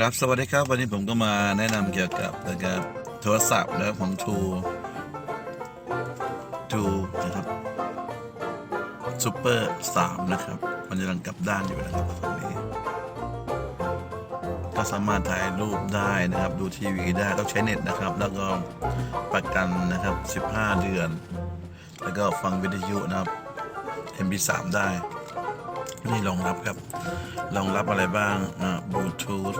ครับ สวัสดีครับ วันนี้ผมก็มาแนะนำเกี่ยวกับนะครับโทรศัพท์นะของ True True นะครับซูเปอร์3นะครับ มันกำลังกลับด้านอยู่นะครับฝั่งนี้ ก็สามารถถ่ายรูปได้นะครับ ดูทีวีได้ต้องใช้เน็ตนะครับ แล้วก็ประกันนะครับ 15 เดือน แล้วก็ฟังวิทยุนะครับ MP3 ได้ นี่รองรับครับรองรับอะไรบ้างอ่าบลูทูธ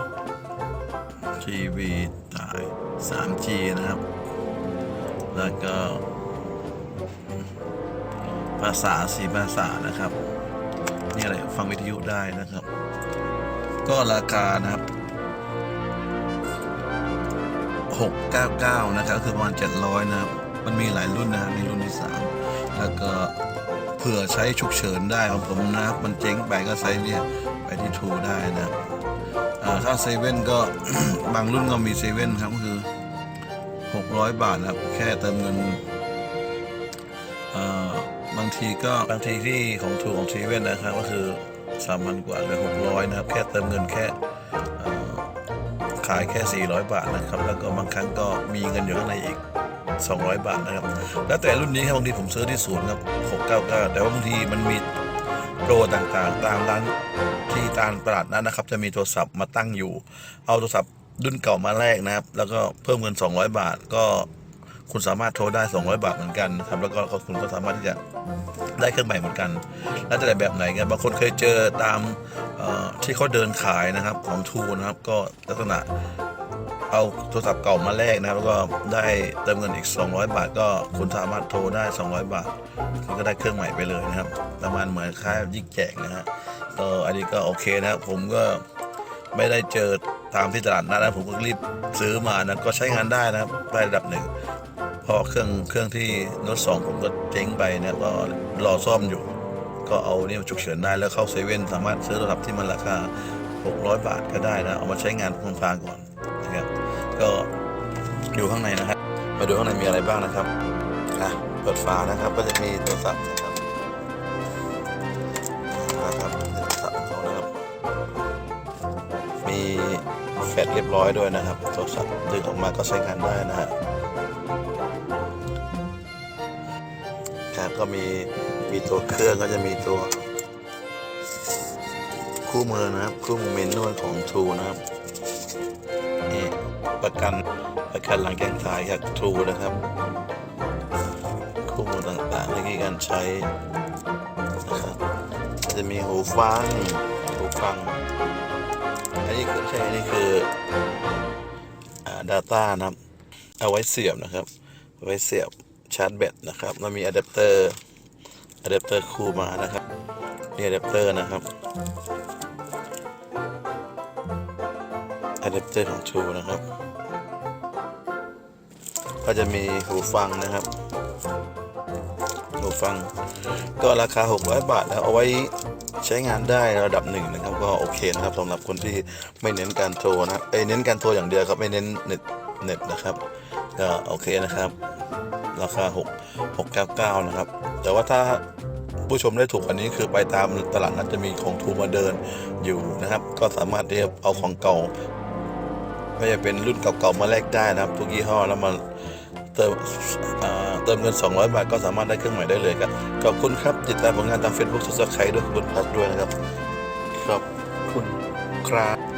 ทีวีถ่าย 3G นะครับ แล้วก็ ภาษาสีภาษานะครับ นี่อะไรฟังวิทยุได้นะครับ ก็ราคานะครับ 699 นะครับ คือประมาณ700 นะครับ มันมีหลายรุ่นนะในรุ่นที่ 3 แล้วก็ เผื่อใช้ฉุกเฉินได้ของผมนะมันเจ๊งไปก็ใช้เนี่ยไปที่ทูได้นะถ้าเซเว่นก็บางรุ่นก็มีเซเว่นครับก็คือ 600 บาทนะครับแค่เติมเงินบางทีก็บางทีที่ของทูของเซเว่นนะครับก็คือ3,000กว่าเหลือ600 นะครับ แค่เติมเงินแค่ขายแค่ 400 บาทนะครับ แล้วก็บางครั้งก็มีเงินอยู่ข้างในอีก 200 บาทนะครับ แล้วแต่รุ่นนี้ครับบางทีผมซื้อที่ศูนย์ครับ699 แต่ว่าบางทีมันมีโปรต่างๆ ตามร้านที่ตามตลาดนั้นนะครับ จะมีโทรศัพท์มาตั้งอยู่ เอาโทรศัพท์รุ่นเก่ามาแลกนะครับ แล้วก็เพิ่มเงิน 200 บาทก็คุณสามารถโทรได้ 200 บาทเหมือนกันนะครับแล้วก็คุณก็สามารถที่จะได้เครื่องใหม่เหมือนกัน แล้วแต่แบบไหนกันบางคนเคยเจอตามที่เขาเดินขายนะครับของทูนะครับก็ลักษณะ เอาโทรศัพท์เก่ามาแลกนะครับแล้วก็ได้เติมเงินอีก 200 บาท ก็คุณสามารถโทรได้ 200 บาทคุณก็ได้เครื่องใหม่ไปเลยนะครับ ประมาณเหมือนค่ายยิ่งแจกนะฮะก็อันนี้ก็โอเคนะครับ ผมก็ไม่ได้เจอตามที่ตลาดนัดนะผมก็รีบซื้อมานะก็ใช้งานได้นะครับได้ระดับหนึ่งพราะเครื่องเครื่องที่โน้ตสองผมก็เจ๊งไปนะก็รอซ่อมอยู่ ก็เอานี่มาฉุกเฉินได้แล้วเข้าเซเว่นสามารถซื้อโทรศัพท์ที่มันราคา 600 บาทก็ได้นะ เอามาใช้งานพลางก่อน อยู่ข้างในนะครับมาดูข้างในมีอะไรบ้างนะครับอะเปิดฝานะครับก็จะมีโทรศัพท์นะครับนะครับโทรศัพท์ของเขานะครับ มีแฟลชเรียบร้อยด้วยนะครับโทรศัพท์ดึงออกมาก็ใช้งานได้นะฮะครับก็มีมีตัวเครื่องก็จะมีตัว คู่มือนะครับ คู่มือเมนนวลของทูนะครับนี่ประกัน ประกันหลังแกงขายจากทูนะครับคู่มือต่างๆในการใช้นะครับจะมีหูฟังหูฟัง อันนี้คือใช่อันนี้คือ data นะครับ เอาไว้เสียบนะครับเอาไว้เสียบชาร์จแบตนะครับแล้วมีอะแดปเตอร์อะแดปเตอร์คู่มานะครับนี่อะแดปเตอร์นะครับอะแดปเตอร์ของ True นะครับ ก็จะมีหูฟังนะครับ หูฟัง ก็ราคา 600 บาทแล้วเอาไว้ใช้งานได้ระดับหนึ่งนะครับ ก็โอเคนะครับสำหรับคนที่ไม่เน้นการโทรนะเอ้เน้นการโทรอย่างเดียวครับไม่เน้นเน็ตเน็ตนะครับก็โอเคนะครับ ราคา 6 699 นะครับ แต่ว่าถ้าผู้ชมได้ถูกอันนี้คือไปตามตลาดนัดจะมีของทูมาเดินอยู่นะครับ ก็สามารถที่จะเอาของเก่าไม่ว่าจะเป็นรุ่นเก่าๆมาแลกได้นะครับ ทุกยี่ห้อแล้วมา เติมอ่าเติมเงิน 200 บาท ก็สามารถได้เครื่องใหม่ได้เลยครับ ขอบคุณครับ ติดตามผลงานทาง Facebook สุดสักใครด้วยคุณพัดด้วยนะครับ ขอบคุณครับ